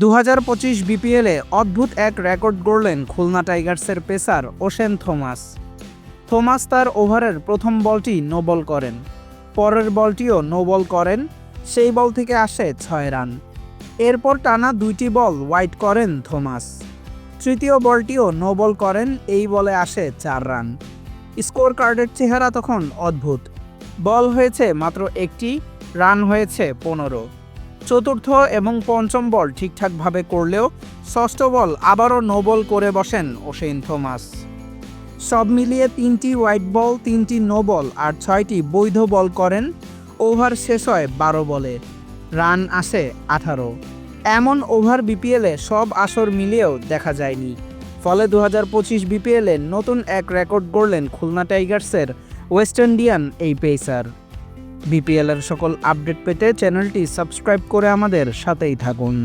দু হাজার পঁচিশ বিপিএলে অদ্ভুত এক রেকর্ড গড়লেন খুলনা টাইগার্সের পেসার ওশেন থমাস। থমাস তার ওভারের প্রথম বলটি নো বল করেন। পরের বলটিও নো বল করেন, সেই বল থেকে আসে ছয় রান। এরপর টানা দুইটি বল ওয়াইড করেন থমাস। তৃতীয় বলটিও নো বল করেন, এই বলে আসে চার রান। স্কোর কার্ডের চেহারা তখন অদ্ভুত। বল হয়েছে মাত্র একটি, রান হয়েছে পনেরো। চতুর্থ এবং পঞ্চম বল ঠিকঠাকভাবে করলেও ষষ্ঠ বল আবারও নো বল করে বসেন ওশেন থমাস। সব মিলিয়ে তিনটি হোয়াইট বল, তিনটি নো বল আর ছয়টি বৈধ বল করেন ওভার শেষ হয় বারো বলে। রান আসে আঠারো। এমন ওভার বিপিএলে সব আসর মিলিয়েও দেখা যায়নি। ফলে দু হাজার পঁচিশ বিপিএলে নতুন এক রেকর্ড গড়লেন খুলনা টাইগার্সের ওয়েস্ট ইন্ডিয়ান এই পেসার। বিপিএলের সকল আপডেট পেতে চ্যানেলটি সাবস্ক্রাইব করে আমাদের সাথেই থাকুন।